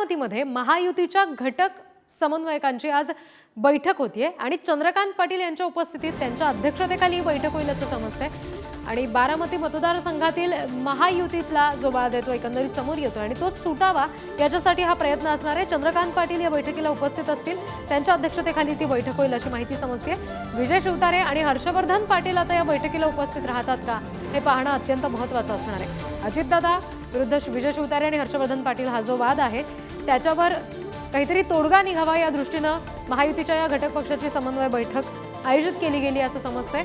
बारामतीमध्ये महायुतीच्या घटक समन्वयकांची आज बैठक होतीये. आणि चंद्रकांत पाटील यांच्या उपस्थितीत त्यांच्या अध्यक्षतेखाली ही बैठक होईल असं समजतंय. आणि बारामती मतदारसंघातील महायुतीतला जो वाद आहे तो एकंदरीत समोर येतो आणि तोच सुटावा याच्यासाठी हा प्रयत्न असणार आहे. चंद्रकांत पाटील या बैठकीला उपस्थित असतील. त्यांच्या अध्यक्षतेखालीच ही बैठक होईल अशी माहिती समजते विजय शिवतारे आणि हर्षवर्धन पाटील आता या बैठकीला उपस्थित राहतात का हे पाहणं अत्यंत महत्त्वाचं असणार आहे. अजितदादा विरुद्ध विजय शिवतारे आणि हर्षवर्धन पाटील हा जो वाद आहे त्याच्यावर काहीतरी तोडगा निघावा या दृष्टीनं महायुतीच्या या घटक पक्षाची समन्वय बैठक आयोजित केली गेली असं समजतंय.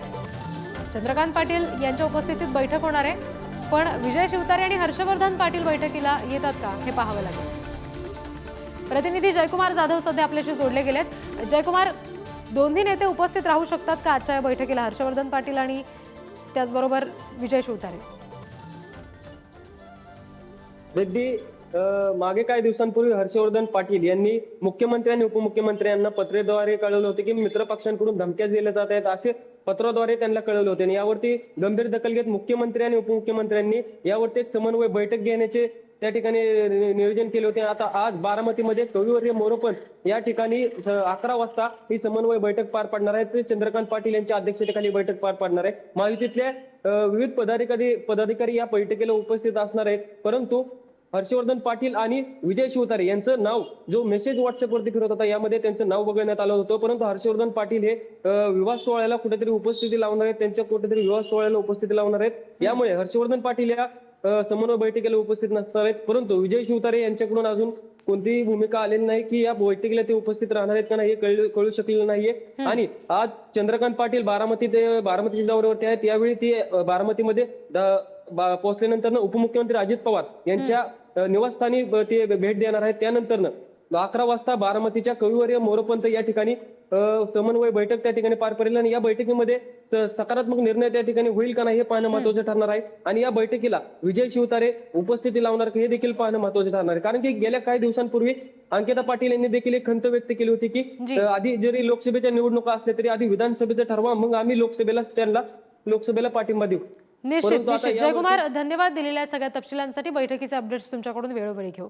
चंद्रकांत पाटील यांच्या उपस्थितीत बैठक होणार आहे. पण विजय शिवतारे आणि हर्षवर्धन पाटील बैठकीला येतात का हे पाहावं लागेल. प्रतिनिधी जयकुमार जाधव सध्या आपल्याशी जोडले गेलेत. जयकुमार दोन्ही नेते उपस्थित राहू शकतात का आजच्या या बैठकीला? हर्षवर्धन पाटील आणि त्याचबरोबर विजय शिवतारे. रेड्डी मागे काही दिवसांपूर्वी हर्षवर्धन पाटील यांनी मुख्यमंत्री आणि उपमुख्यमंत्र्यांना पत्रेद्वारे कळवलं होतं की मित्र पक्षांकडून धमक्या दिल्या जात आहेत असे पत्राद्वारे त्यांना कळवले होते. आणि यावरती गंभीर दखल घेत मुख्यमंत्री आणि उपमुख्यमंत्र्यांनी यावरती एक समन्वय बैठक घेण्याचे त्या ठिकाणी नियोजन केले होते. आता आज बारामतीमध्ये कविवर्य मोरोपन या ठिकाणी अकरा वाजता ही समन्वय बैठक पार पाडणार आहे ते चंद्रकांत पाटील यांच्या अध्यक्षतेखाली बैठक पार पाडणार आहे महायुतीतल्या विविध पदाधिकारी पदाधिकारी या बैठकीला उपस्थित असणार आहेत. परंतु हर्षवर्धन पाटील आणि विजय शिवतारे यांचं नाव जो मेसेज व्हॉट्सअपवरती फिरत होता यामध्ये त्यांचं नाव बघण्यात आलं होतं. परंतु हर्षवर्धन पाटील हे विवाह सोहळ्याला कुठेतरी उपस्थिती लावणार आहेत त्यांच्या कुठेतरी विवाह सोहळ्याला उपस्थिती लावणार आहेत. यामुळे हर्षवर्धन पाटील या समन्वय बैठकीला उपस्थित नसणार आहेत. परंतु विजय शिवतारे यांच्याकडून अजून कोणतीही भूमिका आलेली नाही की या बैठकीला ते उपस्थित राहणार आहेत का नाही हे कळू शकलेलं नाहीये. आणि आज चंद्रकांत पाटील बारामती ते बारामती दौऱ्यावरती आहेत. यावेळी ते बारामतीमध्ये पोहोचल्यानंतर उपमुख्यमंत्री अजित पवार यांच्या निवासस्थानी ते भेट देणार आहेत. त्यानंतर अकरा वाजता बारामतीच्या कविवर्य मोरपंत या ठिकाणी समन्वय बैठक त्या ठिकाणी पार पडेल आणि या बैठकीमध्ये सकारात्मक निर्णय त्या ठिकाणी होईल का नाही हे पाहणं महत्वाचं ठरणार आहे. आणि या बैठकीला विजय शिवतारे उपस्थिती लावणार का हे देखील पाहणं महत्वाचं ठरणार आहे. कारण की गेल्या काही दिवसांपूर्वी अंकिता पाटील यांनी देखील एक खंत व्यक्त केली होती की आधी जरी लोकसभेच्या निवडणुका असल्या तरी आधी विधानसभेचं ठरवा मग आम्ही लोकसभेला त्यांना लोकसभेला पाठिंबा देऊ. निश्चित निश्चित. जयकुमार धन्यवाद दिलेल्या सगळ्या तपशिलांसाठी बैठकीचे अपडेट्स तुमच्याकडून वेळोवेळी घेऊ.